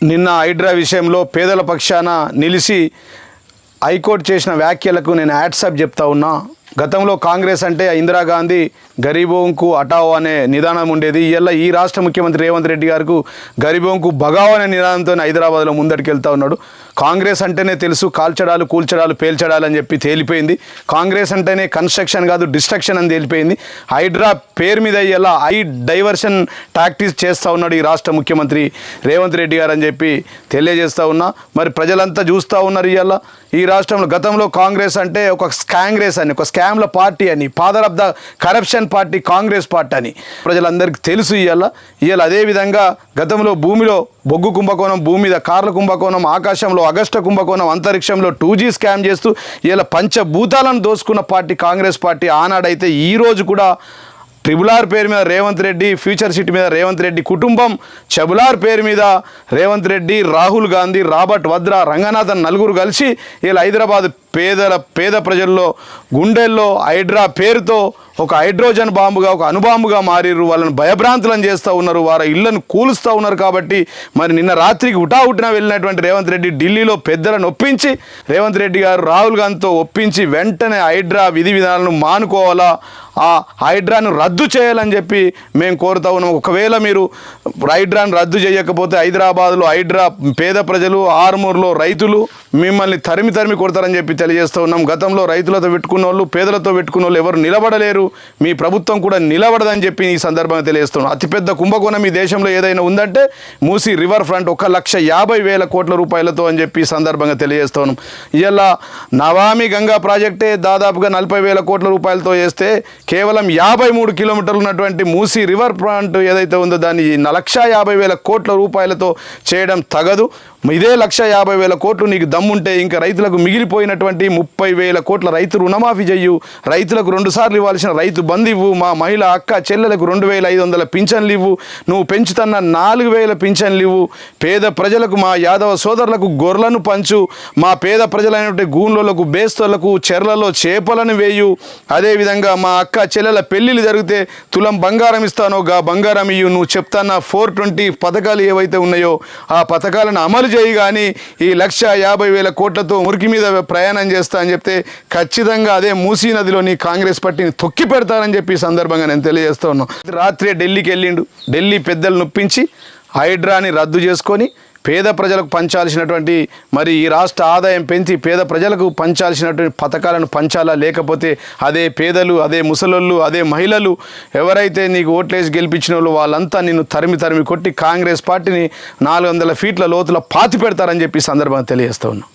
నిన్న హైడ్రా విషయంలో పేదల పక్షాన నిలిచి హైకోర్టు చేసిన వ్యాఖ్యలకు నేను యాడ్సాప్ చెప్తా ఉన్నా. గతంలో కాంగ్రెస్ అంటే ఇందిరాగాంధీ గరీబోంకు అటావో అనే నిదానం ఉండేది. ఇవాళ ఈ రాష్ట్ర ముఖ్యమంత్రి రేవంత్ రెడ్డి గారికి గరీబోంకు బగావ్ అనే నిదానంతో హైదరాబాద్లో ముందటికి ఉన్నాడు. కాంగ్రెస్ అంటేనే తెలుసు కాల్చడాలు కూల్చడాలు పేల్చడాలు అని చెప్పి తేలిపోయింది. కాంగ్రెస్ అంటేనే కన్స్ట్రక్షన్ కాదు డిస్ట్రక్షన్ అని తేలిపోయింది. హైడ్రా పేరు మీద ఇలా ఐ డైవర్షన్ టాక్టిక్స్ చేస్తూ ఉన్నాడు ఈ రాష్ట్ర ముఖ్యమంత్రి రేవంత్ రెడ్డి గారు అని చెప్పి తెలియజేస్తూ ఉన్నా. మరి ప్రజలంతా చూస్తూ ఉన్నారు ఇవాళ ఈ రాష్ట్రంలో గతంలో కాంగ్రెస్ అంటే ఒక స్కాంగ్రెస్ అని ఒక స్కామ్ల పార్టీ అని father of the corruption party Congress party అని. ప్రజలందరికీ తెలుసు ఇవాళ ఇవాళ అదేవిధంగా గతంలో భూమిలో బొగ్గు కుంభకోణం భూమి మీద కార్ల కుంభకోణం ఆకాశంలో అగస్ట కుంభకోణం అంతరిక్షంలో టూ జీ స్కామ్ చేస్తూ ఇలా పంచభూతాలను దోసుకున్న పార్టీ కాంగ్రెస్ పార్టీ ఆనాడైతే ఈ రోజు కూడా ట్రిబులార్ పేరు మీద రేవంత్ రెడ్డి ఫ్యూచర్ సిటీ మీద రేవంత్ రెడ్డి కుటుంబం చెబులార్ పేరు మీద రేవంత్ రెడ్డి రాహుల్ గాంధీ రాబర్ట్ వద్ర రంగనాథన్ నలుగురు కలిసి వీళ్ళు హైదరాబాద్ పేదల పేద ప్రజల్లో గుండెల్లో హైడ్రా పేరుతో ఒక హైడ్రోజన్ బాంబుగా ఒక అణుబాంబుగా మారిర్రు. వాళ్ళని భయభ్రాంతులను చేస్తూ ఉన్నారు. వారి ఇళ్ళను కూలుస్తూ ఉన్నారు కాబట్టి మరి నిన్న రాత్రికి ఉటాహుటిన వెళ్ళినటువంటి రేవంత్ రెడ్డి ఢిల్లీలో పెద్దలను ఒప్పించి రేవంత్ రెడ్డి గారు రాహుల్ గాంధీతో ఒప్పించి వెంటనే హైడ్రా విధి విధానాలను మానుకోవాలా? ఆ హైడ్రాను రద్దు చేయాలని చెప్పి మేము కోరుతా ఉన్నాం. ఒకవేళ మీరు హైడ్రాను రద్దు చేయకపోతే హైదరాబాద్లో హైడ్రా పేద ప్రజలు ఆర్మూర్లో రైతులు మిమ్మల్ని తరిమి తరిమి కొడతారని చెప్పి తెలియజేస్తూ ఉన్నాం. గతంలో రైతులతో పెట్టుకున్న వాళ్ళు పేదలతో పెట్టుకున్న వాళ్ళు ఎవరు నిలబడలేరు. మీ ప్రభుత్వం కూడా నిలబడదని చెప్పి ఈ సందర్భంగా తెలియజేస్తున్నాం అతిపెద్ద కుంభకోణం ఈ దేశంలో ఏదైనా ఉందంటే మూసి రివర్ ఫ్రంట్ ఒక లక్ష యాభై వేల కోట్ల రూపాయలతో అని చెప్పి ఈ సందర్భంగా తెలియజేస్తున్నాం ఇలా నవామి గంగా ప్రాజెక్టే దాదాపుగా నలభై వేల కోట్ల రూపాయలతో చేస్తే కేవలం యాభై మూడు కిలోమీటర్లు ఉన్నటువంటి మూసి రివర్ ఫ్రంట్ ఏదైతే ఉందో దాన్ని లక్ష యాభై వేల కోట్ల రూపాయలతో చేయడం తగదు. ఇదే లక్ష యాభై వేల కోట్లు నీకు దమ్ము దమ్ముంటే ఇంకా రైతులకు మిగిలిపోయినటువంటి ముప్పై వేల కోట్ల రైతు రుణమాఫీ చెయ్యు. రైతులకు రెండు సార్లు ఇవ్వాల్సిన రైతు బంద్ ఇవ్వు మా మహిళ అక్క చెల్లెలకు రెండు వేల ఐదు వందల పింఛన్లు ఇవ్వు. నువ్వు పెంచుతున్న నాలుగు వేల పింఛన్లు ఇవ్వు. పేద ప్రజలకు మా యాదవ సోదరులకు గొర్రెలను పంచు. మా పేద ప్రజలైనటువంటి గూన్లకు బేస్తోళ్ళకు చెర్లలో చేపలను వేయు. అదేవిధంగా మా అక్క చెల్లెల పెళ్ళిళ్ళు జరిగితే తులం బంగారం ఇస్తానో గా బంగారం ఇయ్యు. నువ్వు చెప్తాన్న ఫోర్ ట్వంటీ పథకాలు ఏవైతే ఉన్నాయో ఆ పథకాలను అమలు చేయి కానీ ఈ లక్ష యాభై వేల కోట్లతో మురికి మీద ప్రయాణం చేస్తా అని చెప్తే ఖచ్చితంగా అదే మూసీ నదిలోని కాంగ్రెస్ పార్టీని తొక్కి పెడతారని చెప్పి ఈ సందర్భంగా నేను తెలియజేస్తా ఉన్నాను రాత్రే ఢిల్లీకి వెళ్ళిండు. ఢిల్లీ పెద్దలు నొప్పించి హైడ్రాని రద్దు చేసుకొని పేద ప్రజలకు పంచాల్సినటువంటి మరి ఈ రాష్ట్ర ఆదాయం పెంచి పేద ప్రజలకు పంచాల్సినటువంటి పథకాలను పంచాలా? లేకపోతే అదే పేదలు అదే ముసలోళ్ళు అదే మహిళలు ఎవరైతే నీకు ఓట్లేసి గెలిపించిన వాళ్ళు వాళ్ళంతా నిన్ను తరిమి తరిమి కొట్టి కాంగ్రెస్ పార్టీని నాలుగు వందల ఫీట్ల లోతుల పాతి పెడతారని చెప్పి సందర్భంగా తెలియజేస్తా ఉన్నాం.